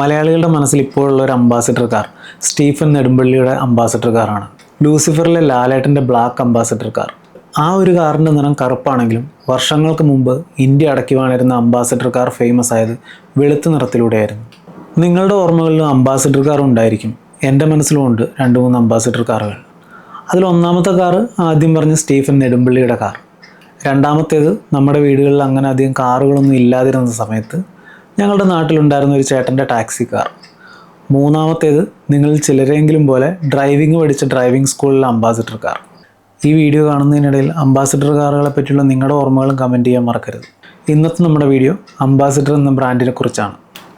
മലയാളികളുടെ മനസ്സിൽ ഇപ്പോഴുള്ള ഒരു അംബാസിഡർ കാർ സ്റ്റീഫൻ നെടുമ്പള്ളിയുടെ അംബാസിഡർ കാറാണ് ലൂസിഫറിലെ ലാലേട്ടന്റെ ബ്ലാക്ക് അംബാസിഡർ കാർ ആ ഒരു കാറിന്റെ നിറം കറുപ്പാണെങ്കിലും വർഷങ്ങൾക്ക് മുമ്പ് ഇന്ത്യ അടക്കി വാണിരുന്ന അംബാസിഡർ കാർ ഫേമസ് ആയത് വെളുത്ത നിറത്തിലൂടെയായിരുന്നു. നിങ്ങളുടെ ഓർമ്മകളിലും അംബാസിഡർ കാർ ഉണ്ടായിരിക്കും. എന്റെ മനസ്സിലും ഉണ്ട് രണ്ട് മൂന്ന് അംബാസിഡർ കാറുകൾ അതിൽ ഒന്നാമത്തെ കാറ് ആദ്യം പറഞ്ഞ സ്റ്റീഫൻ നെടുമ്പള്ളിയുടെ കാർ രണ്ടാമത്തേത് നമ്മുടെ വീടുകളിൽ അങ്ങനെ അധികം കാറുകളൊന്നും ഇല്ലാതിരുന്ന സമയത്ത് ഞങ്ങളുടെ നാട്ടിലുണ്ടായിരുന്ന ഒരു ചേട്ടന്റെ ടാക്സി കാർ. മൂന്നാമത്തേത് നിങ്ങൾ ചിലരെങ്കിലും പോലെ ഡ്രൈവിംഗ് പഠിച്ച ഡ്രൈവിംഗ് സ്കൂളിലെ അംബാസിഡർ കാർ. ഈ വീഡിയോ കാണുന്നതിനിടയിൽ അംബാസിഡർ കാറുകളെ പറ്റിയുള്ള നിങ്ങളുടെ ഓർമ്മകളും കമന്റ് ചെയ്യാൻ മറക്കരുത്. ഇന്നത്തെ നമ്മുടെ വീഡിയോ അംബാസിഡർ എന്ന ബ്രാൻഡിനെ കുറിച്ചാണ്.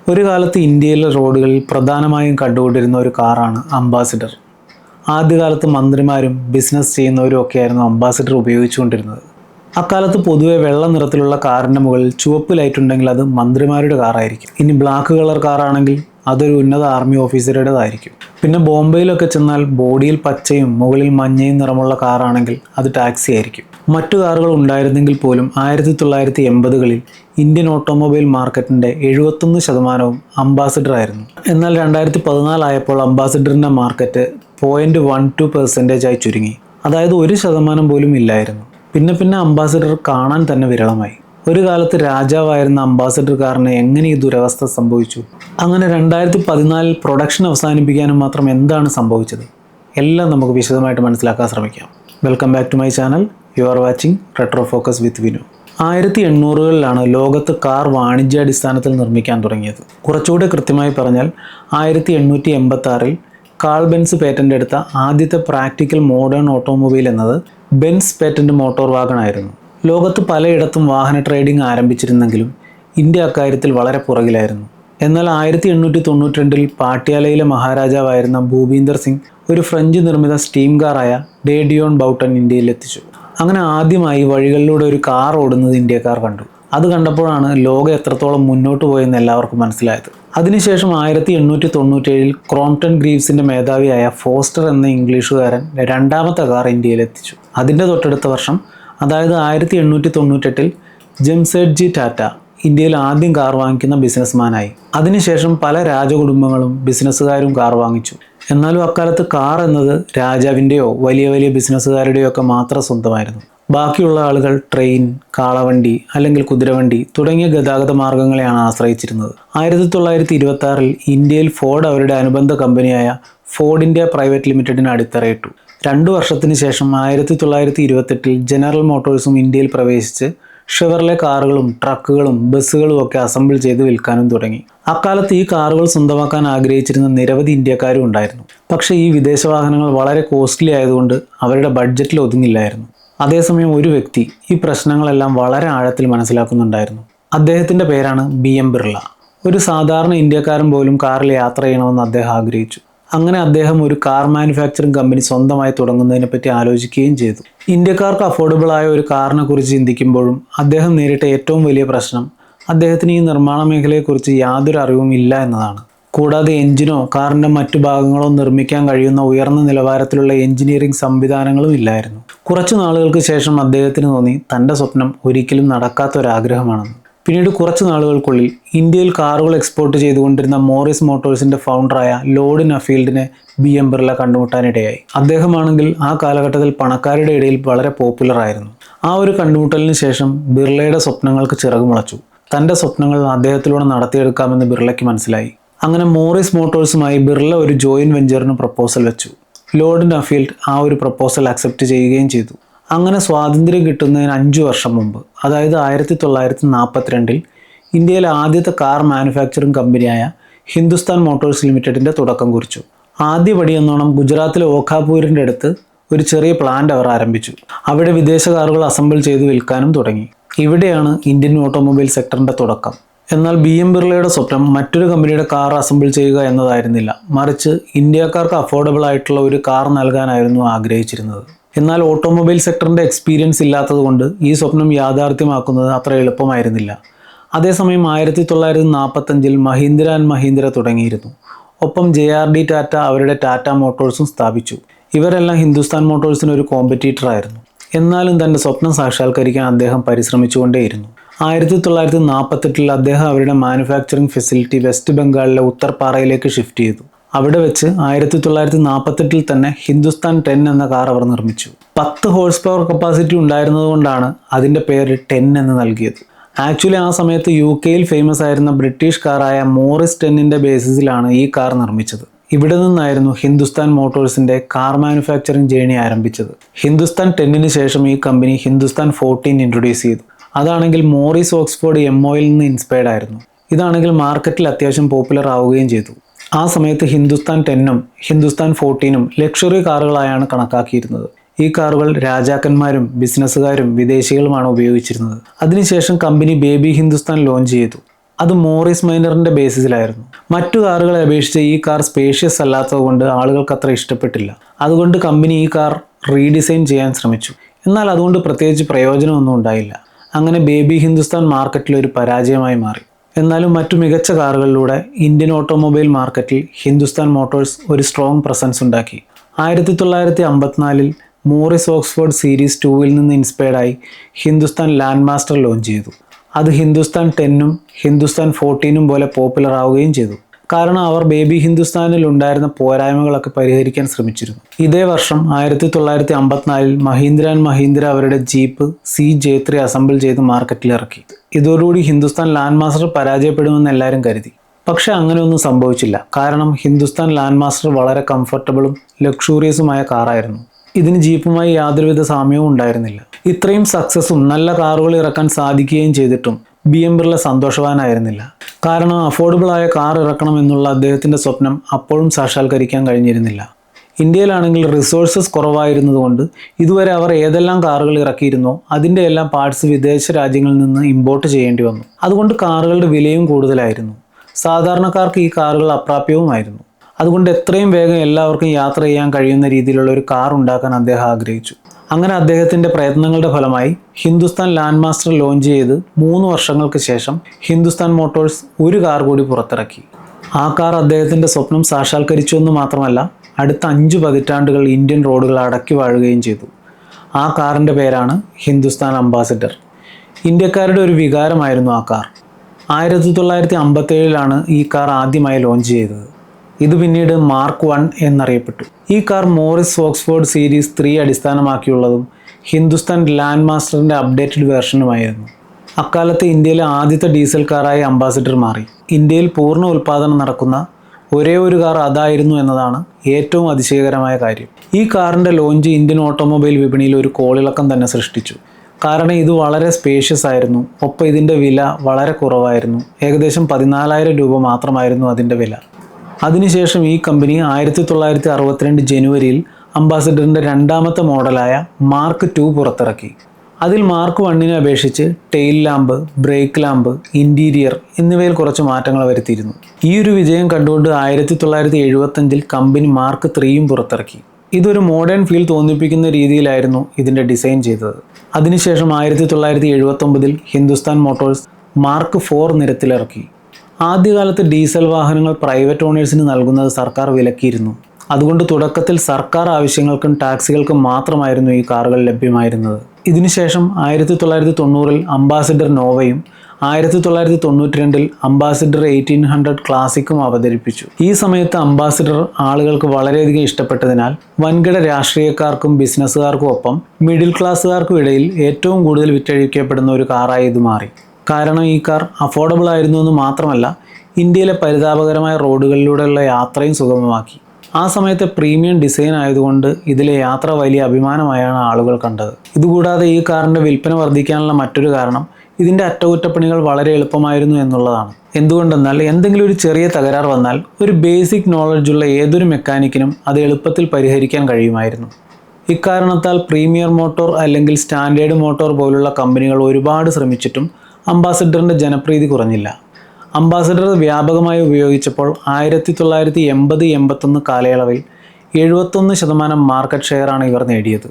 ഒരു കാലത്ത് ഇന്ത്യയിലെ റോഡുകളിൽ പ്രധാനമായും കണ്ടുകൊണ്ടിരുന്ന ഒരു കാറാണ് അംബാസിഡർ. ആദ്യകാലത്ത് മന്ത്രിമാരും ബിസിനസ് ചെയ്യുന്നവരും ഒക്കെയായിരുന്നു അംബാസിഡർ ഉപയോഗിച്ചുകൊണ്ടിരുന്നത്. അക്കാലത്ത് പൊതുവെ വെള്ള നിറത്തിലുള്ള കാറിന്റെ മുകളിൽ ചുവപ്പ് ലൈറ്റ് ഉണ്ടെങ്കിൽ അത് മന്ത്രിമാരുടെ കാറായിരിക്കും ഇനി ബ്ലാക്ക് കളർ കാറാണെങ്കിൽ അതൊരു ഉന്നത ആർമി ഓഫീസറുടേതായിരിക്കും പിന്നെ ബോംബെയിലൊക്കെ ചെന്നാൽ ബോഡിയിൽ പച്ചയും മുകളിൽ മഞ്ഞയും നിറമുള്ള കാറാണെങ്കിൽ അത് ടാക്സി ആയിരിക്കും. മറ്റു കാറുകൾ ഉണ്ടായിരുന്നെങ്കിൽ പോലും ആയിരത്തി തൊള്ളായിരത്തി എൺപതുകളിൽ ഇന്ത്യൻ ഓട്ടോമൊബൈൽ മാർക്കറ്റിന്റെ എഴുപത്തൊന്ന് ശതമാനവും അംബാസിഡർ ആയിരുന്നു. എന്നാൽ രണ്ടായിരത്തി പതിനാലായപ്പോൾ അംബാസിഡറിന്റെ market point one two percentage ആയി ചുരുങ്ങി. അതായത് ഒരു ശതമാനം പോലും ഇല്ലായിരുന്നു. പിന്നെ പിന്നെ അംബാസിഡർ കാണാൻ തന്നെ വിരളമായി. ഒരു കാലത്ത് രാജാവായിരുന്ന അംബാസിഡർ കാറിന് എങ്ങനെ ഈ ദുരവസ്ഥ സംഭവിച്ചു? അങ്ങനെ രണ്ടായിരത്തി പതിനാലിൽ പ്രൊഡക്ഷൻ അവസാനിപ്പിക്കാനും മാത്രം എന്താണ് സംഭവിച്ചത്? എല്ലാം നമുക്ക് വിശദമായിട്ട് മനസ്സിലാക്കാൻ ശ്രമിക്കാം. Welcome back to my channel you are watching retro focus with Vinu ആയിരത്തി എണ്ണൂറുകളിലാണ് ലോകത്ത് കാർ വാണിജ്യാടിസ്ഥാനത്തിൽ നിർമ്മിക്കാൻ തുടങ്ങിയത്. കുറച്ചുകൂടെ കൃത്യമായി പറഞ്ഞാൽ ആയിരത്തി എണ്ണൂറ്റി എൺപത്തി ആറിൽ കാൾ ബെൻസ് പേറ്റന്റ് എടുത്ത ആദ്യത്തെ പ്രാക്ടിക്കൽ മോഡേൺ ഓട്ടോമൊബൈൽ എന്നത് ബെൻസ് പേറ്റന്റ് മോട്ടോർ വാഗൺ ആയിരുന്നു ലോകത്ത് പലയിടത്തും വാഹന ട്രേഡിംഗ് ആരംഭിച്ചിരുന്നെങ്കിലും ഇന്ത്യ അക്കാര്യത്തിൽ വളരെ പുറകിലായിരുന്നു. എന്നാൽ ആയിരത്തി എണ്ണൂറ്റി തൊണ്ണൂറ്റി രണ്ടിൽ പാട്യാലയിലെ മഹാരാജാവായിരുന്ന ഭൂപീന്ദർ സിംഗ് ഒരു ഫ്രഞ്ച് നിർമ്മിത സ്റ്റീം കാറായ ഡേഡിയോൺ ബൗട്ടൺ ഇന്ത്യയിൽ എത്തിച്ചു അങ്ങനെ ആദ്യമായി വഴികളിലൂടെ ഒരു കാർ ഓടുന്നത് ഇന്ത്യക്കാർ കണ്ടു. അത് കണ്ടപ്പോഴാണ് ലോകം എത്രത്തോളം മുന്നോട്ട് പോയെന്ന് എല്ലാവർക്കും മനസ്സിലായത്. അതിനുശേഷം ആയിരത്തി എണ്ണൂറ്റി തൊണ്ണൂറ്റേഴിൽ ക്രോംപ്ടൺ ഗ്രീവ്സിന്റെ മേധാവിയായ ഫോസ്റ്റർ എന്ന ഇംഗ്ലീഷുകാരൻ രണ്ടാമത്തെ കാർ ഇന്ത്യയിൽ എത്തിച്ചു അതിന്റെ തൊട്ടടുത്ത വർഷം അതായത് ആയിരത്തി എണ്ണൂറ്റി തൊണ്ണൂറ്റെട്ടിൽ ജംസെഡ്ജി ടാറ്റ ഇന്ത്യയിൽ ആദ്യം കാർ വാങ്ങിക്കുന്ന ബിസിനസ്മാനായി. അതിനുശേഷം പല രാജകുടുംബങ്ങളും ബിസിനസ്സുകാരും കാർ വാങ്ങിച്ചു. എന്നാലും അക്കാലത്ത് കാർ എന്നത് രാജാവിന്റെയോ വലിയ വലിയ ബിസിനസ്സുകാരുടെയോ ഒക്കെ മാത്രം സ്വന്തമായിരുന്നു. ബാക്കിയുള്ള ആളുകൾ ട്രെയിൻ കാളവണ്ടി അല്ലെങ്കിൽ കുതിരവണ്ടി തുടങ്ങിയ ഗതാഗത മാർഗങ്ങളെയാണ് ആശ്രയിച്ചിരുന്നത്. ആയിരത്തി തൊള്ളായിരത്തി ഇരുപത്തി ആറിൽ ഇന്ത്യയിൽ ഫോർഡ് അവരുടെ അനുബന്ധ കമ്പനിയായ ഫോർഡ് ഇന്ത്യ പ്രൈവറ്റ് ലിമിറ്റഡിന് അടിത്തറയിട്ടു. രണ്ടു വർഷത്തിന് ശേഷം ആയിരത്തി തൊള്ളായിരത്തി ഇരുപത്തെട്ടിൽ ജനറൽ മോട്ടോഴ്സും ഇന്ത്യയിൽ പ്രവേശിച്ച് ഷെവർലെ കാറുകളും ട്രക്കുകളും ബസ്സുകളും ഒക്കെ അസംബിൾ ചെയ്ത് വിൽക്കാനും തുടങ്ങി. അക്കാലത്ത് ഈ കാറുകൾ സ്വന്തമാക്കാൻ ആഗ്രഹിച്ചിരുന്ന നിരവധി ഇന്ത്യക്കാരും ഉണ്ടായിരുന്നു. പക്ഷേ ഈ വിദേശ വാഹനങ്ങൾ വളരെ കോസ്റ്റ്ലി ആയതുകൊണ്ട് അവരുടെ ബഡ്ജറ്റിൽ ഒതുങ്ങില്ലായിരുന്നു. അതേസമയം ഒരു വ്യക്തി ഈ പ്രശ്നങ്ങളെല്ലാം വളരെ ആഴത്തിൽ മനസ്സിലാക്കുന്നുണ്ടായിരുന്നു. അദ്ദേഹത്തിന്റെ പേരാണ് ബി എം ബിർള. ഒരു സാധാരണ ഇന്ത്യക്കാരൻ പോലും കാറിൽ യാത്ര ചെയ്യണമെന്ന് അദ്ദേഹം ആഗ്രഹിച്ചു. അങ്ങനെ അദ്ദേഹം ഒരു കാർ മാനുഫാക്ചറിംഗ് കമ്പനി സ്വന്തമായി തുടങ്ങുന്നതിനെ പറ്റി ആലോചിക്കുകയും ചെയ്തു. ഇന്ത്യക്കാർക്ക് അഫോർഡബിൾ ആയ ഒരു കാറിനെ കുറിച്ച് ചിന്തിക്കുമ്പോഴും അദ്ദേഹം നേരിട്ട ഏറ്റവും വലിയ പ്രശ്നം അദ്ദേഹത്തിന് ഈ നിർമ്മാണ മേഖലയെക്കുറിച്ച് യാതൊരു അറിവും ഇല്ല എന്നതാണ്. കൂടാതെ എഞ്ചിനോ കാറിന്റെ മറ്റു ഭാഗങ്ങളോ നിർമ്മിക്കാൻ കഴിയുന്ന ഉയർന്ന നിലവാരത്തിലുള്ള എഞ്ചിനീയറിംഗ് സംവിധാനങ്ങളും ഇല്ലായിരുന്നു. കുറച്ചു നാളുകൾക്ക് ശേഷം അദ്ദേഹത്തിന് തോന്നി തന്റെ സ്വപ്നം ഒരിക്കലും നടക്കാത്ത പിന്നീട് കുറച്ച് നാളുകൾക്കുള്ളിൽ ഇന്ത്യയിൽ കാറുകൾ എക്സ്പോർട്ട് ചെയ്തുകൊണ്ടിരുന്ന മോറിസ് മോട്ടോഴ്സിന്റെ ഫൗണ്ടറായ ലോഡ് നഫീൽഡിനെ ബി എം ബിർള കണ്ടുമുട്ടാനിടയായി. അദ്ദേഹമാണെങ്കിൽ ആ കാലഘട്ടത്തിൽ പണക്കാരുടെ ഇടയിൽ വളരെ പോപ്പുലറായിരുന്നു ആ ഒരു കണ്ടുമുട്ടലിന് ശേഷം ബിർളയുടെ സ്വപ്നങ്ങൾക്ക് ചിറകുമുളച്ചു തന്റെ സ്വപ്നങ്ങൾ അദ്ദേഹത്തിലൂടെ നടത്തിയെടുക്കാമെന്ന് ബിർളയ്ക്ക് മനസ്സിലായി. അങ്ങനെ മോറിസ് മോട്ടോഴ്സുമായി ബിർള ഒരു ജോയിന്റ് വെഞ്ചറിന് പ്രപ്പോസൽ വെച്ചു. ലോർഡ് നഫീൽഡ് ആ ഒരു പ്രപ്പോസൽ അക്സെപ്റ്റ് ചെയ്യുകയും ചെയ്തു. അങ്ങനെ സ്വാതന്ത്ര്യം കിട്ടുന്നതിന് അഞ്ച് വർഷം മുമ്പ് അതായത് ആയിരത്തി തൊള്ളായിരത്തി നാൽപ്പത്തിരണ്ടിൽ ഇന്ത്യയിലെ ആദ്യത്തെ കാർ മാനുഫാക്ചറിംഗ് കമ്പനിയായ ഹിന്ദുസ്ഥാൻ മോട്ടോഴ്സ് ലിമിറ്റഡിന്റെ തുടക്കം കുറിച്ചു. ആദ്യപടി എന്നോണം ഗുജറാത്തിലെ ഓഖാപൂരിന്റെ അടുത്ത് ഒരു ചെറിയ പ്ലാന്റ് അവർ ആരംഭിച്ചു. അവിടെ വിദേശ കാറുകൾ അസംബിൾ ചെയ്ത് വിൽക്കാനും തുടങ്ങി. ഇവിടെയാണ് ഇന്ത്യൻ ഓട്ടോമൊബൈൽ സെക്ടറിന്റെ തുടക്കം. എന്നാൽ ബി എം ബിർളയുടെ സ്വപ്നം മറ്റൊരു കമ്പനിയുടെ കാർ അസംബിൾ ചെയ്യുക എന്നതായിരുന്നില്ല. മറിച്ച് ഇന്ത്യക്കാർക്ക് അഫോർഡബിൾ ആയിട്ടുള്ള ഒരു കാർ നൽകാനായിരുന്നു ആഗ്രഹിച്ചിരുന്നത്. എന്നാൽ ഓട്ടോമൊബൈൽ സെക്ടറിന്റെ എക്സ്പീരിയൻസ് ഇല്ലാത്തതുകൊണ്ട് ഈ സ്വപ്നം യാഥാർത്ഥ്യമാക്കുന്നത് അത്ര എളുപ്പമായിരുന്നില്ല. അതേസമയം ആയിരത്തി തൊള്ളായിരത്തി നാൽപ്പത്തഞ്ചിൽ മഹീന്ദ്ര ആൻഡ് മഹീന്ദ്ര തുടങ്ങിയിരുന്നു. ഒപ്പം ജെ ആർ ഡി ടാറ്റ അവരുടെ ടാറ്റ മോട്ടോഴ്സും സ്ഥാപിച്ചു. ഇവരെല്ലാം ഹിന്ദുസ്ഥാൻ മോട്ടോഴ്സിന് ഒരു കോമ്പറ്റീറ്റർ ആയിരുന്നു എന്നാലും തന്റെ സ്വപ്നം സാക്ഷാത്കരിക്കാൻ അദ്ദേഹം പരിശ്രമിച്ചുകൊണ്ടേയിരുന്നു. ആയിരത്തി തൊള്ളായിരത്തി നാൽപ്പത്തെട്ടിൽ അദ്ദേഹം അവരുടെ മാനുഫാക്ചറിംഗ് ഫെസിലിറ്റി വെസ്റ്റ് ബംഗാളിലെ ഉത്തർപാറയിലേക്ക് ഷിഫ്റ്റ് ചെയ്തു. അവിടെ വെച്ച് ആയിരത്തി തൊള്ളായിരത്തി നാൽപ്പത്തെട്ടിൽ തന്നെ ഹിന്ദുസ്ഥാൻ ടെൻ എന്ന കാർ അവർ നിർമ്മിച്ചു. പത്ത് ഹോഴ്സ് പവർ കപ്പാസിറ്റി ഉണ്ടായിരുന്നതുകൊണ്ടാണ് അതിന്റെ പേര് ടെൻ എന്ന് നൽകിയത്. ആക്ച്വലി ആ സമയത്ത് യു കെയിൽ ഫേമസ് ആയിരുന്ന ബ്രിട്ടീഷ് കാറായ മോറിസ് ടെന്നിന്റെ ബേസിസിലാണ് ഈ കാർ നിർമ്മിച്ചത്. ഇവിടെ നിന്നായിരുന്നു ഹിന്ദുസ്ഥാൻ മോട്ടോഴ്സിന്റെ കാർ മാനുഫാക്ചറിംഗ് ജേണി ആരംഭിച്ചത്. ഹിന്ദുസ്ഥാൻ ടെന്നിന് ശേഷം ഈ കമ്പനി ഹിന്ദുസ്ഥാൻ ഫോർട്ടീൻ ഇൻട്രൊഡ്യൂസ് ചെയ്തു. അതാണെങ്കിൽ മോറിസ് ഓക്സ്ഫോർഡ് എം ഒയിൽ നിന്ന് ഇൻസ്പയർഡ് ആയിരുന്നു. ഇതാണെങ്കിൽ മാർക്കറ്റിൽ അത്യാവശ്യം പോപ്പുലർ ആവുകയും ചെയ്തു. ആ സമയത്ത് ഹിന്ദുസ്ഥാൻ ടെന്നും ഹിന്ദുസ്ഥാൻ ഫോർട്ടീനും ലക്ഷറി കാറുകളായാണ് കണക്കാക്കിയിരുന്നത്. ഈ കാറുകൾ രാജാക്കന്മാരും ബിസിനസ്സുകാരും വിദേശികളുമാണ് ഉപയോഗിച്ചിരുന്നത്. അതിനുശേഷം കമ്പനി ബേബി ഹിന്ദുസ്ഥാൻ ലോഞ്ച് ചെയ്തു. അത് മോറിസ് മൈനറിന്റെ ബേസിസിലായിരുന്നു മറ്റു കാറുകളെ അപേക്ഷിച്ച് ഈ കാർ സ്പേഷ്യസ് അല്ലാത്തതുകൊണ്ട് ആളുകൾക്ക് അത്ര ഇഷ്ടപ്പെട്ടില്ല. അതുകൊണ്ട് കമ്പനി ഈ കാർ റീഡിസൈൻ ചെയ്യാൻ ശ്രമിച്ചു. എന്നാൽ അതുകൊണ്ട് പ്രത്യേകിച്ച് പ്രയോജനമൊന്നും ഉണ്ടായില്ല. അങ്ങനെ ബേബി ഹിന്ദുസ്ഥാൻ മാർക്കറ്റിൽ ഒരു പരാജയമായി മാറി. എന്നാലും മറ്റു മികച്ച കാറുകളിലൂടെ ഇന്ത്യൻ ഓട്ടോമൊബൈൽ മാർക്കറ്റിൽ ഹിന്ദുസ്ഥാൻ മോട്ടോഴ്സ് ഒരു സ്ട്രോങ് പ്രസൻസ് ഉണ്ടാക്കി. ആയിരത്തി തൊള്ളായിരത്തി അമ്പത്തിനാലിൽ മോറിസ് ഓക്സ്ഫോർഡ് സീരീസ് ടൂവിൽ നിന്ന് ഇൻസ്പയർഡായി ഹിന്ദുസ്ഥാൻ ലാൻഡ് മാസ്റ്റർ ലോഞ്ച് ചെയ്തു. അത് ഹിന്ദുസ്ഥാൻ ടെന്നും ഹിന്ദുസ്ഥാൻ ഫോർട്ടീനും പോലെ പോപ്പുലർ ആവുകയും ചെയ്തു. കാരണം അവർ ബേബി ഹിന്ദുസ്ഥാനിൽ ഉണ്ടായിരുന്ന പോരായ്മകളൊക്കെ പരിഹരിക്കാൻ ശ്രമിച്ചിരുന്നു. ഇതേ വർഷം ആയിരത്തി തൊള്ളായിരത്തി അമ്പത്തിനാലിൽ മഹീന്ദ്ര ആൻഡ് മഹീന്ദ്ര അവരുടെ jeep C J three assemble ചെയ്ത് മാർക്കറ്റിൽ ഇറക്കി ഇതോടുകൂടി ഹിന്ദുസ്ഥാൻ ലാൻഡ് മാസ്റ്റർ പരാജയപ്പെടുമെന്ന് എല്ലാവരും കരുതി. പക്ഷെ അങ്ങനെയൊന്നും സംഭവിച്ചില്ല. കാരണം ഹിന്ദുസ്ഥാൻ ലാൻഡ് മാസ്റ്റർ വളരെ കംഫർട്ടബിളും ലക്ഷൂറിയസുമായ കാറായിരുന്നു. ഇതിന് ജീപ്പുമായി യാതൊരുവിധ സാമ്യവും ഉണ്ടായിരുന്നില്ല. ഇത്രയും സക്സസും നല്ല കാറുകൾ ഇറക്കാൻ സാധിക്കുകയും ചെയ്തിട്ടും ബി എം ബിർള സന്തോഷവാനായിരുന്നില്ല. കാരണം അഫോർഡബിൾ ആയ കാർ ഇറക്കണം എന്നുള്ള അദ്ദേഹത്തിന്റെ സ്വപ്നം അപ്പോഴും സാക്ഷാത്കരിക്കാൻ കഴിഞ്ഞിരുന്നില്ല. ഇന്ത്യയിലാണെങ്കിൽ റിസോഴ്സസ് കുറവായിരുന്നതുകൊണ്ട് ഇതുവരെ അവർ ഏതെല്ലാം കാറുകൾ ഇറക്കിയിരുന്നോ അതിന്റെ എല്ലാം പാർട്സ് വിദേശ രാജ്യങ്ങളിൽ നിന്ന് ഇമ്പോർട്ട് ചെയ്യേണ്ടി വന്നു. അതുകൊണ്ട് കാറുകളുടെ വിലയും കൂടുതലായിരുന്നു. സാധാരണക്കാർക്ക് ഈ കാറുകൾ അപ്രാപ്യവുമായിരുന്നു. അതുകൊണ്ട് എത്രയും വേഗം എല്ലാവർക്കും യാത്ര ചെയ്യാൻ കഴിയുന്ന രീതിയിലുള്ള ഒരു കാർ ഉണ്ടാക്കാൻ അദ്ദേഹം ആഗ്രഹിച്ചു. അങ്ങനെ അദ്ദേഹത്തിന്റെ പ്രയത്നങ്ങളുടെ ഫലമായി ഹിന്ദുസ്ഥാൻ ലാൻഡ് മാസ്റ്റർ ലോഞ്ച് ചെയ്ത് മൂന്ന് വർഷങ്ങൾക്ക് ശേഷം ഹിന്ദുസ്ഥാൻ മോട്ടോഴ്സ് ഒരു കാർ കൂടി പുറത്തിറക്കി. ആ കാർ അദ്ദേഹത്തിന്റെ സ്വപ്നം സാക്ഷാത്കരിച്ചു എന്ന് മാത്രമല്ല അടുത്ത അഞ്ച് പതിറ്റാണ്ടുകൾ ഇന്ത്യൻ റോഡുകൾ അടക്കി വാഴുകയും ചെയ്തു. ആ കാറിന്റെ പേരാണ് ഹിന്ദുസ്ഥാൻ അംബാസിഡർ. ഇന്ത്യക്കാരുടെ ഒരു വികാരമായിരുന്നു ആ കാർ. ആയിരത്തി തൊള്ളായിരത്തി അമ്പത്തേഴിലാണ് ഈ കാർ ആദ്യമായി ലോഞ്ച് ചെയ്തത്. ഇത് പിന്നീട് മാർക്ക് വൺ എന്നറിയപ്പെട്ടു. ഈ car Morris Oxford series three അടിസ്ഥാനമാക്കിയുള്ളതും Hindustan land മാസ്റ്ററിന്റെ അപ്ഡേറ്റഡ് വേർഷനുമായിരുന്നു. അക്കാലത്ത് ഇന്ത്യയിലെ ആദ്യത്തെ ഡീസൽ കാറായി അംബാസിഡർ മാറി. ഇന്ത്യയിൽ പൂർണ ഉൽപ്പാദനം നടക്കുന്ന ഒരേ ഒരു കാർ അതായിരുന്നു എന്നതാണ് ഏറ്റവും അതിശയകരമായ കാര്യം. ഈ കാറിന്റെ ലോഞ്ച് ഇന്ത്യൻ ഓട്ടോമൊബൈൽ വിപണിയിൽ ഒരു കോളിളക്കം തന്നെ സൃഷ്ടിച്ചു. കാരണം ഇത് വളരെ സ്പേഷ്യസ് ആയിരുന്നു. ഒപ്പം ഇതിന്റെ വില വളരെ കുറവായിരുന്നു. ഏകദേശം പതിനാലായിരം രൂപ മാത്രമായിരുന്നു അതിന്റെ വില. അതിനുശേഷം ഈ കമ്പനി ആയിരത്തി തൊള്ളായിരത്തി അറുപത്തിരണ്ട് ജനുവരിയിൽ അംബാസിഡറിന്റെ രണ്ടാമത്തെ മോഡലായ മാർക്ക് ടു പുറത്തിറക്കി. അതിൽ മാർക്ക് വണ്ണിനെ അപേക്ഷിച്ച് tail lamp brake lamp interior എന്നിവയിൽ കുറച്ച് മാറ്റങ്ങൾ വരുത്തിയിരുന്നു. ഈ ഒരു വിജയം കണ്ടുകൊണ്ട് ആയിരത്തി തൊള്ളായിരത്തി എഴുപത്തഞ്ചിൽ കമ്പനി മാർക്ക് ത്രീയും പുറത്തിറക്കി. ഇതൊരു മോഡേൺ ഫീൽ തോന്നിപ്പിക്കുന്ന രീതിയിലായിരുന്നു ഇതിന്റെ ഡിസൈൻ ചെയ്തത്. അതിനുശേഷം ആയിരത്തി തൊള്ളായിരത്തി എഴുപത്തൊമ്പതിൽ ഹിന്ദുസ്ഥാൻ മോട്ടോഴ്സ് മാർക്ക് ഫോർ നിരത്തിലിറക്കി. ആദ്യകാലത്ത് ഡീസൽ വാഹനങ്ങൾ പ്രൈവറ്റ് ഓണേഴ്സിന് നൽകുന്നത് സർക്കാർ വിലക്കിയിരുന്നു. അതുകൊണ്ട് തുടക്കത്തിൽ സർക്കാർ ആവശ്യങ്ങൾക്കും ടാക്സികൾക്കും മാത്രമായിരുന്നു ഈ കാറുകൾ ലഭ്യമായിരുന്നത്. ഇതിനുശേഷം ആയിരത്തി തൊള്ളായിരത്തി തൊണ്ണൂറിൽ അംബാസിഡർ നോവയും ആയിരത്തി തൊള്ളായിരത്തി തൊണ്ണൂറ്റി രണ്ടിൽ അംബാസിഡർ എയ്റ്റീൻ ഹൺഡ്രഡ് ക്ലാസിക്കും അവതരിപ്പിച്ചു. ഈ സമയത്ത് അംബാസിഡർ ആളുകൾക്ക് വളരെയധികം ഇഷ്ടപ്പെട്ടതിനാൽ വൻകിട രാഷ്ട്രീയക്കാർക്കും ബിസിനസ്സുകാർക്കും ഒപ്പം മിഡിൽ ക്ലാസ്സുകാർക്കും ഇടയിൽ ഏറ്റവും കൂടുതൽ വിറ്റഴിക്കപ്പെടുന്ന ഒരു കാറായി ഇത് മാറി. കാരണം ഈ കാർ അഫോർഡബിൾ ആയിരുന്നു എന്ന് മാത്രമല്ല ഇന്ത്യയിലെ പരിതാപകരമായ റോഡുകളിലൂടെയുള്ള യാത്രയും സുഗമമാക്കി. ആ സമയത്തെ പ്രീമിയം ഡിസൈൻ ആയതുകൊണ്ട് ഇതിലെ യാത്ര വലിയ അഭിമാനമായാണ് ആളുകൾ കണ്ടത്. ഇതുകൂടാതെ ഈ കാറിന്റെ വിൽപ്പന വർദ്ധിക്കാനുള്ള മറ്റൊരു കാരണം ഇതിന്റെ അറ്റകുറ്റപ്പണികൾ വളരെ എളുപ്പമായിരുന്നു എന്നുള്ളതാണ്. എന്തുകൊണ്ടെന്നാൽ എന്തെങ്കിലും ഒരു ചെറിയ തകരാർ വന്നാൽ ഒരു ബേസിക് നോളജുള്ള ഏതൊരു മെക്കാനിക്കിനും അത് എളുപ്പത്തിൽ പരിഹരിക്കാൻ കഴിയുമായിരുന്നു. ഇക്കാരണത്താൽ പ്രീമിയർ മോട്ടോർ അല്ലെങ്കിൽ സ്റ്റാൻഡേർഡ് മോട്ടോർ പോലുള്ള കമ്പനികൾ ഒരുപാട് ശ്രമിച്ചിട്ടും അംബാസഡറിന്റെ ജനപ്രീതി കുറഞ്ഞില്ല. അംബാസഡർ വ്യാപകമായി ഉപയോഗിച്ചപ്പോൾ ആയിരത്തി തൊള്ളായിരത്തി എൺപത് എൺപത്തൊന്ന് കാലയളവിൽ എഴുപത്തൊന്ന് ശതമാനം മാർക്കറ്റ് ഷെയറാണ് ഇവർ നേടിയത്.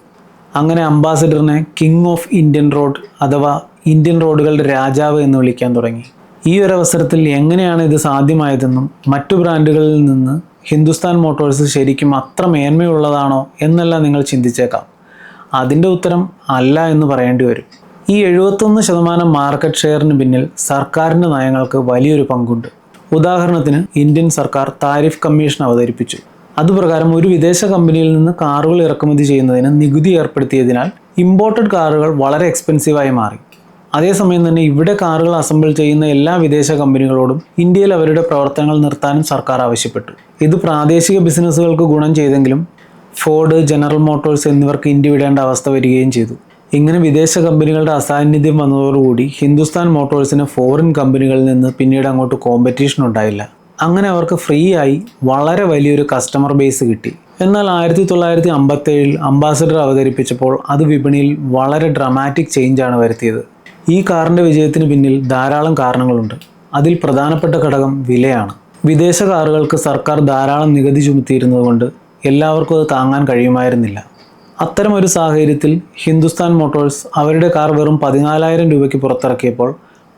അങ്ങനെ അംബാസഡറിനെ കിങ് ഓഫ് ഇന്ത്യൻ റോഡ് അഥവാ ഇന്ത്യൻ റോഡുകളുടെ രാജാവ് എന്ന് വിളിക്കാൻ തുടങ്ങി. ഈ ഒരു അവസരത്തിൽ എങ്ങനെയാണ് ഇത് സാധ്യമായതെന്നും മറ്റു ബ്രാൻഡുകളിൽ നിന്ന് ഹിന്ദുസ്ഥാൻ മോട്ടോഴ്സ് ശരിക്കും അത്ര മേന്മയുള്ളതാണോ എന്നെല്ലാം നിങ്ങൾ ചിന്തിച്ചേക്കാം. അതിന്റെ ഉത്തരം അല്ല എന്ന് പറയേണ്ടി വരും. ഈ എഴുപത്തൊന്ന് ശതമാനം മാർക്കറ്റ് ഷെയറിന് പിന്നിൽ സർക്കാരിന്റെ നയങ്ങൾക്ക് വലിയൊരു പങ്കുണ്ട്. ഉദാഹരണത്തിന് ഇന്ത്യൻ സർക്കാർ താരിഫ് കമ്മീഷൻ അവതരിപ്പിച്ചു. അതുപ്രകാരം ഒരു വിദേശ കമ്പനിയിൽ നിന്ന് കാറുകൾ ഇറക്കുമതി ചെയ്യുന്നതിന് നികുതി ഏർപ്പെടുത്തിയതിനാൽ ഇമ്പോർട്ടഡ് കാറുകൾ വളരെ എക്സ്പെൻസീവായി മാറി. അതേസമയം തന്നെ ഇവിടെ കാറുകൾ അസംബിൾ ചെയ്യുന്ന എല്ലാ വിദേശ കമ്പനികളോടും ഇന്ത്യയിൽ അവരുടെ പ്രവർത്തനങ്ങൾ നിർത്താനും സർക്കാർ ആവശ്യപ്പെട്ടു. ഇത് പ്രാദേശിക ബിസിനസ്സുകൾക്ക് ഗുണം ചെയ്തെങ്കിലും ഫോർഡ് ജനറൽ മോട്ടോഴ്സ് എന്നിവർക്ക് ഇന്ത്യ വിടേണ്ട അവസ്ഥ വരികയും ചെയ്തു. ഇങ്ങനെ വിദേശ കമ്പനികളുടെ അസാന്നിധ്യം വന്നതോടുകൂടി ഹിന്ദുസ്ഥാൻ മോട്ടോഴ്സിന് ഫോറിൻ കമ്പനികളിൽ നിന്ന് പിന്നീട് അങ്ങോട്ട് കോമ്പറ്റീഷൻ ഉണ്ടായില്ല. അങ്ങനെ അവർക്ക് ഫ്രീ ആയി വളരെ വലിയൊരു കസ്റ്റമർ ബേസ് കിട്ടി. എന്നാൽ ആയിരത്തി തൊള്ളായിരത്തി അമ്പത്തേഴിൽ അംബാസഡർ അവതരിപ്പിച്ചപ്പോൾ അത് വിപണിയിൽ വളരെ ഡ്രമാറ്റിക് ചേഞ്ചാണ് വരുത്തിയത്. ഈ കാറിന്റെ വിജയത്തിന് പിന്നിൽ ധാരാളം കാരണങ്ങളുണ്ട്. അതിൽ പ്രധാനപ്പെട്ട ഘടകം വിലയാണ്. വിദേശ കാറുകൾക്ക് സർക്കാർ ധാരാളം നികുതി ചുമത്തിയിരുന്നതുകൊണ്ട് എല്ലാവർക്കും അത് താങ്ങാൻ കഴിയുമായിരുന്നില്ല. അത്തരം ഒരു സാഹചര്യത്തിൽ ഹിന്ദുസ്ഥാൻ മോട്ടോഴ്സ് അവരുടെ കാർ വെറും പതിനാലായിരം രൂപയ്ക്ക് പുറത്തിറക്കിയപ്പോൾ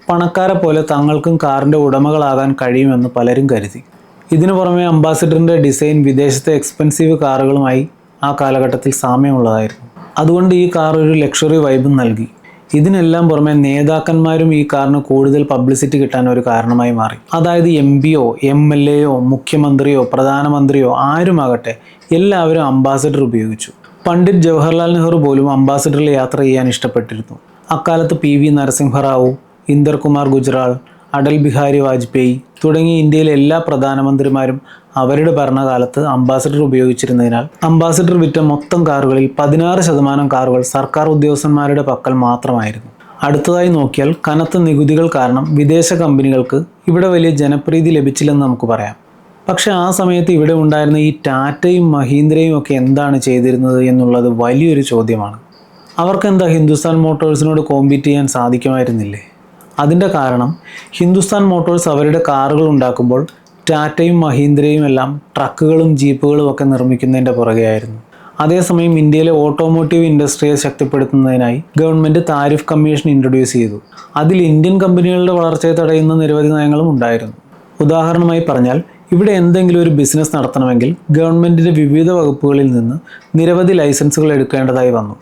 പണക്കാരെ പോലെ തങ്ങൾക്കും കാറിന്റെ ഉടമകളാകാൻ കഴിയുമെന്ന് പലരും കരുതി. ഇതിനു പുറമെ അംബാസിഡറിന്റെ ഡിസൈൻ വിദേശത്തെ എക്സ്പെൻസീവ് കാറുകളുമായി ആ കാലഘട്ടത്തിൽ സാമ്യമുള്ളതായിരുന്നു. അതുകൊണ്ട് ഈ കാർ ഒരു ലക്ഷറി വൈബും നൽകി. ഇതിനെല്ലാം പുറമെ നേതാക്കന്മാരും ഈ കാറിന് കൂടുതൽ പബ്ലിസിറ്റി കിട്ടാൻ ഒരു കാരണമായി മാറി. അതായത് എം പിയോ എം എൽ എയോ മുഖ്യമന്ത്രിയോ പ്രധാനമന്ത്രിയോ ആരുമാകട്ടെ എല്ലാവരും അംബാസിഡർ ഉപയോഗിച്ചു. പണ്ഡിറ്റ് ജവഹർലാൽ നെഹ്റു പോലും അംബാസിഡറിൽ യാത്ര ചെയ്യാൻ ഇഷ്ടപ്പെട്ടിരുന്നു. അക്കാലത്ത് പി വി നരസിംഹറാവു ഇന്ദർകുമാർ ഗുജറാൾ അടൽ ബിഹാരി വാജ്പേയി തുടങ്ങി ഇന്ത്യയിലെ എല്ലാ പ്രധാനമന്ത്രിമാരും അവരുടെ ഭരണകാലത്ത് അംബാസിഡർ ഉപയോഗിച്ചിരുന്നതിനാൽ അംബാസിഡർ വിറ്റ മൊത്തം കാറുകളിൽ പതിനാറ് ശതമാനം കാറുകൾ സർക്കാർ ഉദ്യോഗസ്ഥന്മാരുടെ പക്കൽ മാത്രമായിരുന്നു. അടുത്തതായി നോക്കിയാൽ കനത്ത നികുതികൾ കാരണം വിദേശ കമ്പനികൾക്ക് ഇവിടെ വലിയ ജനപ്രീതി ലഭിച്ചില്ലെന്ന് നമുക്ക് പറയാം. പക്ഷെ ആ സമയത്ത് ഇവിടെ ഉണ്ടായിരുന്ന ഈ ടാറ്റയും മഹീന്ദ്രയും ഒക്കെ എന്താണ് ചെയ്തിരുന്നത് എന്നുള്ളത് വലിയൊരു ചോദ്യമാണ്. അവർക്ക് എന്താ ഹിന്ദുസ്ഥാൻ മോട്ടോഴ്സിനോട് കോമ്പീറ്റ് ചെയ്യാൻ സാധിക്കുമായിരുന്നില്ലേ? അതിന്റെ കാരണം ഹിന്ദുസ്ഥാൻ മോട്ടോഴ്സ് അവരുടെ കാറുകൾ ഉണ്ടാക്കുമ്പോൾ ടാറ്റയും മഹീന്ദ്രയും എല്ലാം ട്രക്കുകളും ജീപ്പുകളും ഒക്കെ നിർമ്മിക്കുന്നതിന്റെ പുറകെയായിരുന്നു. അതേസമയം ഇന്ത്യയിലെ ഓട്ടോമോട്ടീവ് ഇൻഡസ്ട്രിയെ ശക്തിപ്പെടുത്തുന്നതിനായി ഗവൺമെന്റ് താരിഫ് കമ്മീഷൻ ഇൻട്രൊഡ്യൂസ് ചെയ്തു. അതിൽ ഇന്ത്യൻ കമ്പനികളുടെ വളർച്ചയെ തടയുന്ന നിരവധി നയങ്ങളും ഉണ്ടായിരുന്നു. ഉദാഹരണമായി പറഞ്ഞാൽ ഇവിടെ എന്തെങ്കിലും ഒരു ബിസിനസ് നടത്തണമെങ്കിൽ ഗവൺമെന്റിന്റെ വിവിധ വകുപ്പുകളിൽ നിന്ന് നിരവധി ലൈസൻസുകൾ എടുക്കേണ്ടതായി വന്നു.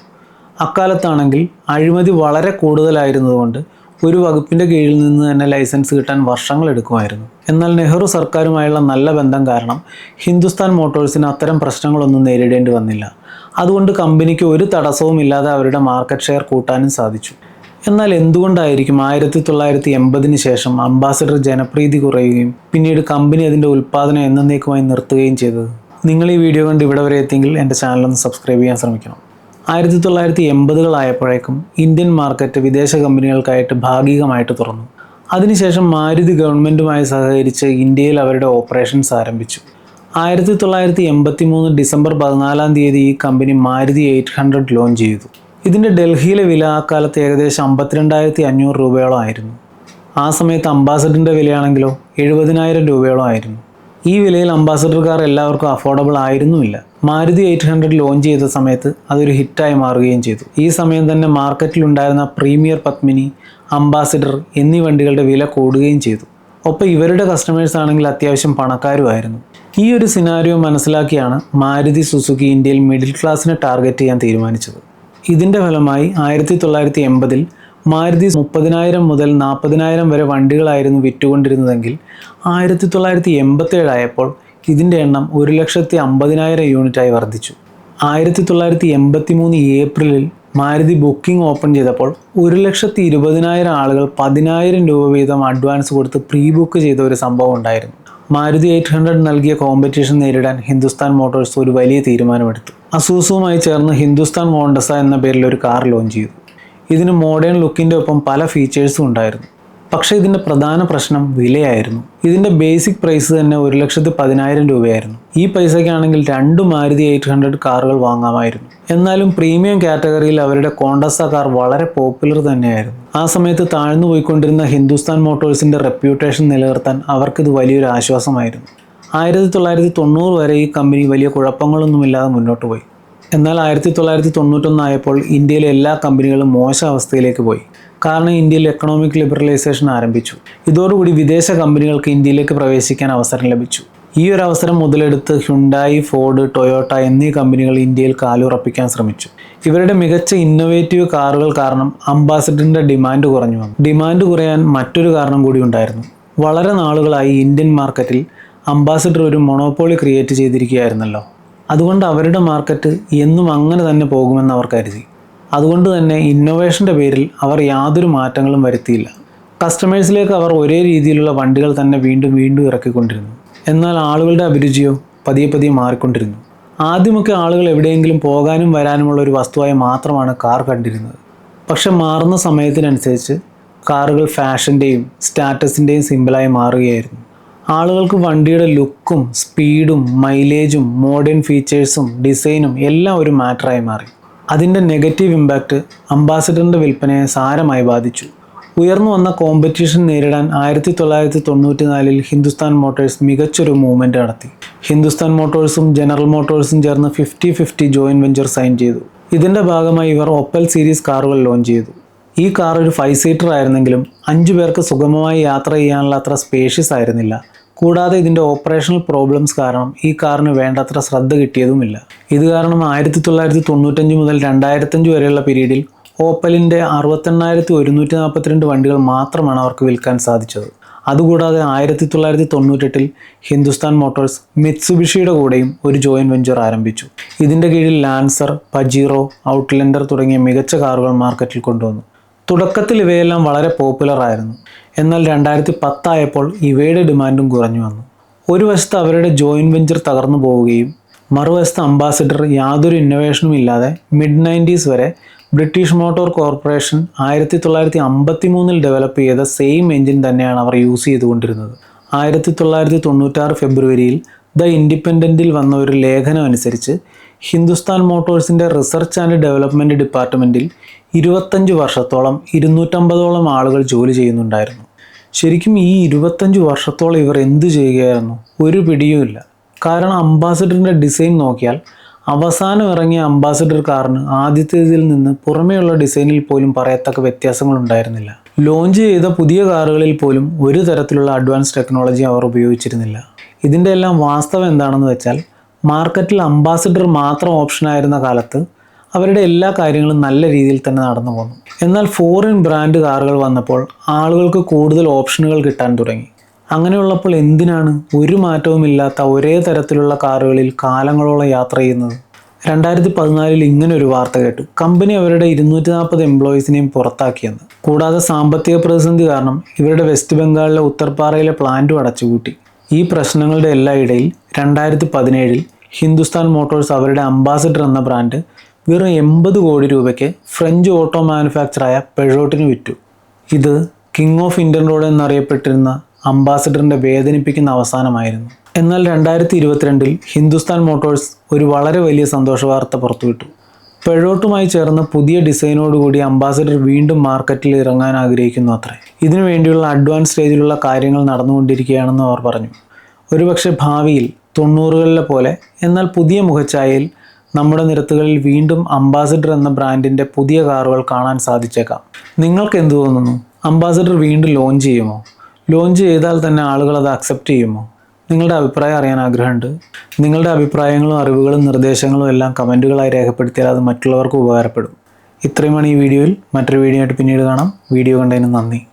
അക്കാലത്താണെങ്കിൽ അഴിമതി വളരെ കൂടുതലായിരുന്നതുകൊണ്ട് ഒരു വകുപ്പിന്റെ കീഴിൽ നിന്ന് തന്നെ ലൈസൻസ് കിട്ടാൻ വർഷങ്ങൾ എടുക്കുമായിരുന്നു. എന്നാൽ നെഹ്റു സർക്കാരുമായുള്ള നല്ല ബന്ധം കാരണം ഹിന്ദുസ്ഥാൻ മോട്ടോഴ്സിന് അത്തരം പ്രശ്നങ്ങളൊന്നും നേരിടേണ്ടി വന്നില്ല. അതുകൊണ്ട് കമ്പനിക്ക് ഒരു തടസ്സവും ഇല്ലാതെ അവരുടെ മാർക്കറ്റ് ഷെയർ കൂട്ടാനും സാധിച്ചു. എന്നാൽ എന്തുകൊണ്ടായിരിക്കും ആയിരത്തി തൊള്ളായിരത്തി എൺപതിന് ശേഷം അംബാസഡർ ജനപ്രീതി കുറയുകയും പിന്നീട് കമ്പനി അതിന്റെ ഉൽപ്പാദനം എന്നേക്കുമായി നിർത്തുകയും ചെയ്തത്? നിങ്ങൾ ഈ വീഡിയോ കണ്ട് ഇവിടെ വരെ എത്തിയെങ്കിൽ എന്റെ ചാനലൊന്ന് സബ്സ്ക്രൈബ് ചെയ്യാൻ ശ്രമിക്കണം. ആയിരത്തി തൊള്ളായിരത്തി എൺപതുകളായപ്പോഴേക്കും ഇന്ത്യൻ മാർക്കറ്റ് വിദേശ കമ്പനികൾക്കായിട്ട് ഭാഗികമായിട്ട് തുറന്നു. അതിനുശേഷം മാരുതി ഗവൺമെന്റുമായി സഹകരിച്ച് ഇന്ത്യയിൽ അവരുടെ ഓപ്പറേഷൻസ് ആരംഭിച്ചു. ആയിരത്തി തൊള്ളായിരത്തി എൺപത്തി മൂന്ന് ഡിസംബർ പതിനാലാം തീയതി ഈ company Maruti eight hundred launch ചെയ്തു. ഇതിന്റെ ഡൽഹിയിലെ വില ആ കാലത്ത് ഏകദേശം അമ്പത്തിരണ്ടായിരത്തി അഞ്ഞൂറ് രൂപയോളം ആയിരുന്നു. ആ സമയത്ത് അംബാസഡറിന്റെ വിലയാണെങ്കിലോ എഴുപതിനായിരം രൂപയോളം ആയിരുന്നു. ഈ വിലയിൽ അംബാസഡർ കാർ എല്ലാവർക്കും അഫോർഡബിൾ ആയിരുന്നുമില്ല. മാരുതി എയ്റ്റ് ഹൺഡ്രഡ് ലോഞ്ച് ചെയ്ത സമയത്ത് അതൊരു ഹിറ്റായി മാറുകയും ചെയ്തു. ഈ സമയം തന്നെ മാർക്കറ്റിലുണ്ടായിരുന്ന പ്രീമിയർ പത്മിനി അംബാസഡർ എന്നീ വണ്ടികളുടെ വില കൂടുകയും ചെയ്തു. ഒപ്പം ഇവരുടെ കസ്റ്റമേഴ്സ് ആണെങ്കിൽ അത്യാവശ്യം പണക്കാരുമായിരുന്നു. ഈ ഒരു സിനാരിയോ മനസ്സിലാക്കിയാണ് മാരുതി സുസുക്കി ഇന്ത്യയിൽ മിഡിൽ ക്ലാസ്സിനെ ടാർഗറ്റ് ചെയ്യാൻ തീരുമാനിച്ചത്. ഇതിന്റെ ഫലമായി ആയിരത്തി തൊള്ളായിരത്തി എൺപതിൽ മാരുതി മുപ്പതിനായിരം മുതൽ നാൽപ്പതിനായിരം വരെ വണ്ടികളായിരുന്നു വിറ്റുകൊണ്ടിരുന്നതെങ്കിൽ ആയിരത്തി തൊള്ളായിരത്തി എൺപത്തേഴായപ്പോൾ ഇതിന്റെ എണ്ണം ഒരു ലക്ഷത്തി അമ്പതിനായിരം യൂണിറ്റായി വർദ്ധിച്ചു. ആയിരത്തി തൊള്ളായിരത്തി എൺപത്തി മൂന്ന് ഏപ്രിലിൽ മാരുതി ബുക്കിംഗ് ഓപ്പൺ ചെയ്തപ്പോൾ ഒരു ലക്ഷത്തി ഇരുപതിനായിരം ആളുകൾ പതിനായിരം രൂപ വീതം അഡ്വാൻസ് കൊടുത്ത് പ്രീ ബുക്ക് ചെയ്ത ഒരു സംഭവം ഉണ്ടായിരുന്നു. മാരുതി എയ്റ്റ് ഹൺഡ്രഡ് നൽകിയ കോമ്പറ്റീഷൻ നേരിടാൻ ഹിന്ദുസ്ഥാൻ മോട്ടോഴ്സ് ഒരു വലിയ തീരുമാനമെടുത്തു. അസൂസുമായി ചേർന്ന് ഹിന്ദുസ്ഥാൻ മോണ്ടസ എന്ന പേരിൽ ഒരു കാർ ലോഞ്ച് ചെയ്തു. ഇതിന് മോഡേൺ ലുക്കിന്റെ ഒപ്പം പല ഫീച്ചേഴ്സും ഉണ്ടായിരുന്നു. പക്ഷേ ഇതിന്റെ പ്രധാന പ്രശ്നം വിലയായിരുന്നു. ഇതിന്റെ ബേസിക് പ്രൈസ് തന്നെ ഒരു ലക്ഷത്തി പതിനായിരം രൂപയായിരുന്നു. ഈ പൈസയ്ക്കാണെങ്കിൽ രണ്ട് മാരുതി എയ്റ്റ് ഹൺഡ്രഡ് കാറുകൾ വാങ്ങാമായിരുന്നു. എന്നാലും പ്രീമിയം കാറ്റഗറിയിൽ അവരുടെ കോണ്ടസ കാർ വളരെ പോപ്പുലർ തന്നെയായിരുന്നു. ആ സമയത്ത് താഴ്ന്നു പോയിക്കൊണ്ടിരുന്ന ഹിന്ദുസ്ഥാൻ മോട്ടോഴ്സിന്റെ റെപ്യൂട്ടേഷൻ നിലനിർത്താൻ അവർക്കിത് വലിയൊരു ആശ്വാസമായിരുന്നു. ആയിരത്തി തൊള്ളായിരത്തി തൊണ്ണൂറ് വരെ ഈ കമ്പനി വലിയ കുഴപ്പങ്ങളൊന്നുമില്ലാതെ മുന്നോട്ട് പോയി. എന്നാൽ ആയിരത്തി തൊള്ളായിരത്തി തൊണ്ണൂറ്റൊന്നായപ്പോൾ ഇന്ത്യയിലെ എല്ലാ കമ്പനികളും മോശം അവസ്ഥയിലേക്ക് പോയി. കാരണം ഇന്ത്യയിൽ എക്കണോമിക് ലിബറലൈസേഷൻ ആരംഭിച്ചു. ഇതോടുകൂടി വിദേശ കമ്പനികൾക്ക് ഇന്ത്യയിലേക്ക് പ്രവേശിക്കാൻ അവസരം ലഭിച്ചു. ഈ ഒരു അവസരം മുതലെടുത്ത് ഹ്യുണ്ടായി ഫോർഡ് ടൊയോട്ട എന്നീ കമ്പനികൾ ഇന്ത്യയിൽ കാലുറപ്പിക്കാൻ ശ്രമിച്ചു. ഇവരുടെ മികച്ച ഇന്നൊവേറ്റീവ് കാറുകൾ കാരണം അംബാസഡറിന്റെ ഡിമാൻഡ് കുറഞ്ഞു വന്നു. ഡിമാൻഡ് കുറയാൻ മറ്റൊരു കാരണം കൂടി ഉണ്ടായിരുന്നു. വളരെ നാളുകളായി ഇന്ത്യൻ മാർക്കറ്റിൽ അംബാസഡർ ഒരു മൊണോപ്പോളി ക്രിയേറ്റ് ചെയ്തിരിക്കുകയായിരുന്നല്ലോ. അതുകൊണ്ട് അവരുടെ മാർക്കറ്റ് എന്നും അങ്ങനെ തന്നെ പോകുമെന്ന് അവർ കരുതി. അതുകൊണ്ട് തന്നെ ഇന്നോവേഷന്റെ പേരിൽ അവർ യാതൊരു മാറ്റങ്ങളും വരുത്തിയില്ല. കസ്റ്റമേഴ്സിലേക്ക് അവർ ഒരേ രീതിയിലുള്ള വണ്ടികൾ തന്നെ വീണ്ടും വീണ്ടും ഇറക്കിക്കൊണ്ടിരുന്നു. എന്നാൽ ആളുകളുടെ അഭിരുചിയോ പതിയെ പതിയെ മാറിക്കൊണ്ടിരുന്നു. ആദ്യമൊക്കെ ആളുകൾ എവിടെയെങ്കിലും പോകാനും വരാനുമുള്ള ഒരു വസ്തുവായി മാത്രമാണ് കാർ കണ്ടിരുന്നത്. പക്ഷെ മാറുന്ന സമയത്തിനനുസരിച്ച് കാറുകൾ ഫാഷന്റെയും സ്റ്റാറ്റസിന്റെയും സിമ്പിളായി മാറുകയായിരുന്നു. ആളുകൾക്ക് വണ്ടിയുടെ ലുക്കും സ്പീഡും മൈലേജും മോഡേൺ ഫീച്ചേഴ്സും ഡിസൈനും എല്ലാം ഒരു മാറ്ററായി മാറി. അതിന്റെ നെഗറ്റീവ് ഇമ്പാക്റ്റ് അംബാസഡറിന്റെ വിൽപ്പനയെ സാരമായി ബാധിച്ചു. ഉയർന്നു വന്ന കോമ്പറ്റീഷൻ നേരിടാൻ ആയിരത്തി തൊള്ളായിരത്തി തൊണ്ണൂറ്റി നാലിൽ ഹിന്ദുസ്ഥാൻ മോട്ടോഴ്സ് മികച്ചൊരു മൂവ്മെന്റ് നടത്തി. ഹിന്ദുസ്ഥാൻ മോട്ടോഴ്സും ജനറൽ മോട്ടോഴ്സും ചേർന്ന് fifty fifty joint venture sign ചെയ്തു. ഇതിന്റെ ഭാഗമായി ഇവർ ഒപ്പൽ സീരീസ് കാറുകൾ ലോഞ്ച് ചെയ്തു. ഈ കാർ ഒരു ഫൈവ് സീറ്റർ ആയിരുന്നെങ്കിലും അഞ്ചു പേർക്ക് സുഗമമായി യാത്ര ചെയ്യാനുള്ള അത്ര സ്പേഷ്യസ് ആയിരുന്നില്ല. കൂടാതെ ഇതിന്റെ ഓപ്പറേഷണൽ പ്രോബ്ലംസ് കാരണം ഈ കാറിന് വേണ്ടത്ര ശ്രദ്ധ കിട്ടിയതുമില്ല. ഇത് കാരണം ആയിരത്തി തൊള്ളായിരത്തി തൊണ്ണൂറ്റഞ്ച് മുതൽ രണ്ടായിരത്തഞ്ച് വരെയുള്ള പീരീഡിൽ ഓപ്പലിന്റെ അറുപത്തെണ്ണായിരത്തി ഒരുന്നൂറ്റി നാൽപ്പത്തിരണ്ട് വണ്ടികൾ മാത്രമാണ് അവർക്ക് വിൽക്കാൻ സാധിച്ചത്. അതുകൂടാതെ ആയിരത്തി തൊള്ളായിരത്തി തൊണ്ണൂറ്റെട്ടിൽ ഹിന്ദുസ്ഥാൻ മോട്ടോഴ്സ് മിത്സുബിഷിയുടെ കൂടെയും ഒരു ജോയിന്റ് വെഞ്ചർ ആരംഭിച്ചു. ഇതിന്റെ കീഴിൽ ലാൻസർ പജീറോ ഔട്ട്ലൻഡർ തുടങ്ങിയ മികച്ച കാറുകൾ മാർക്കറ്റിൽ കൊണ്ടുവന്നു. തുടക്കത്തിൽ ഇവയെല്ലാം വളരെ പോപ്പുലർ ആയിരുന്നു. എന്നാൽ രണ്ടായിരത്തി പത്തായപ്പോൾ ഇവയുടെ ഡിമാൻഡും കുറഞ്ഞു വന്നു. ഒരു വശത്ത് അവരുടെ ജോയിന്റ് വെഞ്ചർ തകർന്നു പോവുകയും മറുവശത്ത് അംബാസിഡർ യാതൊരു ഇന്നോവേഷനും ഇല്ലാതെ മിഡ് നയന്റീസ് വരെ ബ്രിട്ടീഷ് മോട്ടോർ കോർപ്പറേഷൻ ആയിരത്തി തൊള്ളായിരത്തി അമ്പത്തി മൂന്നിൽ ഡെവലപ്പ് ചെയ്ത സെയിം എഞ്ചിൻ തന്നെയാണ് അവർ യൂസ് ചെയ്തുകൊണ്ടിരുന്നത്. ആയിരത്തി തൊള്ളായിരത്തി തൊണ്ണൂറ്റാറ് ഫെബ്രുവരിയിൽ ദ ഇൻഡിപെൻഡന്റിൽ വന്ന ഒരു ലേഖനം അനുസരിച്ച് ഹിന്ദുസ്ഥാൻ മോട്ടോഴ്സിന്റെ റിസർച്ച് ആൻഡ് ഡെവലപ്മെന്റ് ഡിപ്പാർട്ട്മെന്റിൽ ഇരുപത്തഞ്ച് വർഷത്തോളം ഇരുന്നൂറ്റമ്പതോളം ആളുകൾ ജോലി ചെയ്യുന്നുണ്ടായിരുന്നു. ശരിക്കും ഈ ഇരുപത്തഞ്ച് വർഷത്തോളം ഇവർ എന്തു ചെയ്യുകയായിരുന്നു? ഒരു പിടിയുമില്ല കാരണം അംബാസഡറിന്റെ ഡിസൈൻ നോക്കിയാൽ അവസാനം ഇറങ്ങിയ അംബാസഡർ കാറിന് ആദ്യത്തേതിൽ നിന്ന് പുറമേയുള്ള ഡിസൈനിൽ പോലും പറയത്തക്ക വ്യത്യാസങ്ങളുണ്ടായിരുന്നില്ല ലോഞ്ച് ചെയ്ത പുതിയ കാറുകളിൽ പോലും ഒരു തരത്തിലുള്ള അഡ്വാൻസ് ടെക്നോളജി അവർ ഉപയോഗിച്ചിരുന്നില്ല. ഇതിന്റെ എല്ലാം വാസ്തവം എന്താണെന്ന് വെച്ചാൽ മാർക്കറ്റിൽ അംബാസഡർ മാത്രം ഓപ്ഷനായിരുന്ന കാലത്ത് അവരുടെ എല്ലാ കാര്യങ്ങളും നല്ല രീതിയിൽ തന്നെ നടന്നു പോന്നു. എന്നാൽ ഫോറിൻ ബ്രാൻഡ് കാറുകൾ വന്നപ്പോൾ ആളുകൾക്ക് കൂടുതൽ ഓപ്ഷനുകൾ കിട്ടാൻ തുടങ്ങി. അങ്ങനെയുള്ളപ്പോൾ എന്തിനാണ് ഒരു മാറ്റവും ഇല്ലാത്ത ഒരേ തരത്തിലുള്ള കാറുകളിൽ കാലങ്ങളോളം യാത്ര ചെയ്യുന്നത്? രണ്ടായിരത്തി പതിനാലിൽ ഇങ്ങനെ ഒരു വാർത്ത കേട്ടു. കമ്പനി അവരുടെ ഇരുന്നൂറ്റി നാൽപ്പത് എംപ്ലോയീസിനെയും പുറത്താക്കിയെന്ന്. കൂടാതെ സാമ്പത്തിക പ്രതിസന്ധി കാരണം ഇവരുടെ വെസ്റ്റ് ബംഗാളിലെ ഉത്തർപ്പാറയിലെ പ്ലാന്റും അടച്ചുപൂട്ടി. ഈ പ്രശ്നങ്ങളുടെ എല്ലാ ഇടയിൽ രണ്ടായിരത്തി പതിനേഴിൽ ഹിന്ദുസ്ഥാൻ മോട്ടോഴ്സ് അവരുടെ അംബാസിഡർ എന്ന ബ്രാൻഡ് വെറും എൺപത് കോടി രൂപയ്ക്ക് ഫ്രഞ്ച് ഓട്ടോ മാനുഫാക്ചറായ പെഴോട്ടിന് വിറ്റു. ഇത് കിങ് ഓഫ് ഇന്ത്യൻ റോഡ് എന്നറിയപ്പെട്ടിരുന്ന അംബാസിഡറിന്റെ വേദനിപ്പിക്കുന്ന അവസാനമായിരുന്നു. എന്നാൽ രണ്ടായിരത്തി ഇരുപത്തിരണ്ടിൽ ഹിന്ദുസ്ഥാൻ മോട്ടോഴ്സ് ഒരു വളരെ വലിയ സന്തോഷ വാർത്ത പുറത്തുവിട്ടു. പെഴോട്ടുമായി ചേർന്ന് പുതിയ ഡിസൈനോടുകൂടി അംബാസിഡർ വീണ്ടും മാർക്കറ്റിൽ ഇറങ്ങാൻ ആഗ്രഹിക്കുന്നു അത്രേ. ഇതിനു വേണ്ടിയുള്ള അഡ്വാൻസ് സ്റ്റേജിലുള്ള കാര്യങ്ങൾ നടന്നുകൊണ്ടിരിക്കുകയാണെന്ന് അവർ പറഞ്ഞു. ഒരുപക്ഷെ ഭാവിയിൽ തൊണ്ണൂറുകളിലെ പോലെ എന്നാൽ പുതിയ മുഖച്ഛായയിൽ നമ്മുടെ നിരത്തുകളിൽ വീണ്ടും അംബാസിഡർ എന്ന ബ്രാൻഡിന്റെ പുതിയ കാറുകൾ കാണാൻ സാധിച്ചേക്കാം. നിങ്ങൾക്ക് എന്ത് തോന്നുന്നു? അംബാസിഡർ വീണ്ടും ലോഞ്ച് ചെയ്യുമോ? ലോഞ്ച് ചെയ്താൽ തന്നെ ആളുകൾ അത് അക്സെപ്റ്റ് ചെയ്യുമോ? നിങ്ങളുടെ അഭിപ്രായം അറിയാൻ ആഗ്രഹമുണ്ട്. നിങ്ങളുടെ അഭിപ്രായങ്ങളും അറിവുകളും നിർദ്ദേശങ്ങളും എല്ലാം കമന്റുകളായി രേഖപ്പെടുത്തിയാൽ അത് മറ്റുള്ളവർക്ക് ഉപകാരപ്പെടും. ഇത്രയുമാണ് ഈ വീഡിയോയിൽ. മറ്റൊരു വീഡിയോ ആയിട്ട് പിന്നീട് കാണാം. വീഡിയോ കണ്ടതിന് നന്ദി.